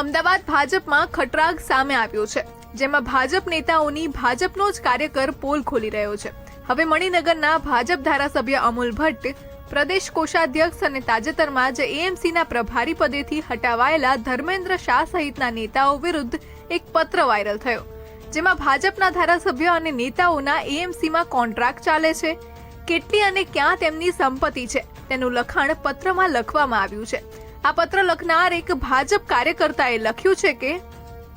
અમદાવાદ ભાજપમાં ખટરાગ સામે આવ્યો છે, જેમાં ભાજપ નેતાઓની ભાજપનો જ કાર્યકર પોલ ખોલી રહ્યો છે. હવે મણિનગરના ભાજપ ધારાસભ્ય અમુલ ભટ્ટ, પ્રદેશ કોષાધ્યક્ષ અને તાજેતરમાં જ એએમસીના પ્રભારી પદેથી હટાવાયેલા ધર્મેન્દ્ર શાહ સહિતના નેતાઓ વિરુદ્ધ એક પત્ર વાયરલ થયો, જેમાં ભાજપના ધારાસભ્ય અને નેતાઓના એએમસીમાં કોન્ટ્રાક્ટ ચાલે છે, કેટલી અને ક્યાં તેમની સંપત્તિ છે, તેનું લખાણ પત્રમાં લખવામાં આવ્યું છે. આ પત્ર લખનાર એક ભાજપ કાર્યકર્તાએ લખ્યું છે કે,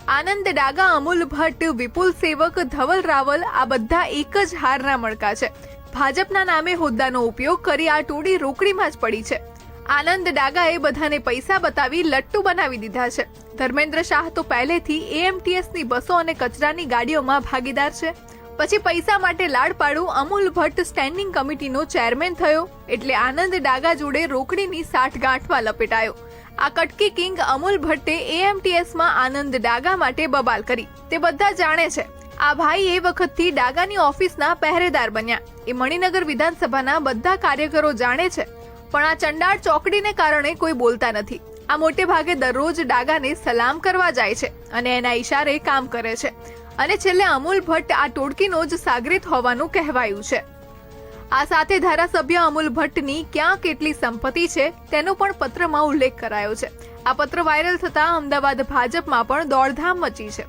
આનંદ ડાગા, અમુલ ભટ્ટ, વિપુલ સેવક, ધવલ રાવલ, આ બધા એક જ હારના મણકા છે. ભાજપના નામે હોદ્દાનો ઉપયોગ કરી આ ટોળી રોકડીમાં જ પડી છે. આનંદ ડાગાએ બધાને પૈસા બતાવી લટ્ટુ બનાવી દીધા છે. ધર્મેન્દ્ર શાહ તો પહેલેથી એએમટીએસની બસો અને કચરાની ગાડીઓમાં ભાગીદાર છે. પછી પૈસા માટે લાડ પાડું અમુલ ભટ્ટ સ્ટેન્ડિંગ કમિટીનો ચેરમેન થયો એટલે આનંદ ડાગા જોડે રોકડીની સાઠગાંઠમાં લપેટાયો. આ કટકી કિંગ અમુલ ભટ્ટે એએમટીએસમાં આનંદ ડાગા માટે બબાલ કરી. તે બધા જાણે છે. આ ભાઈ એ વખતથી ડાગાની ઓફિસના પહેરેદાર બન્યા. એ મણિનગર વિધાનસભાના બધા કાર્યકરો જાણે છે. પણ આ ચંડાળ ચોકડીને કારણે કોઈ બોલતા નથી. આ મોટે ભાગે દરરોજ ડાગાને સલામ કરવા જાય છે અને એના ઈશારે કામ કરે છે. અને છેલ્લે અમૂલ ભટ્ટ, આ ટોળકીનો જ સાગરીત હોવાનું કહેવાયું છે. આ સાથે ધારાસભ્ય અમૂલ ભટ્ટની ક્યાં કેટલી સંપત્તિ છે, તેનો પણ પત્રમાં ઉલ્લેખ કરાયો છે. આ પત્ર વાયરલ થતા અમદાવાદ ભાજપમાં પણ દોડધામ મચી છે.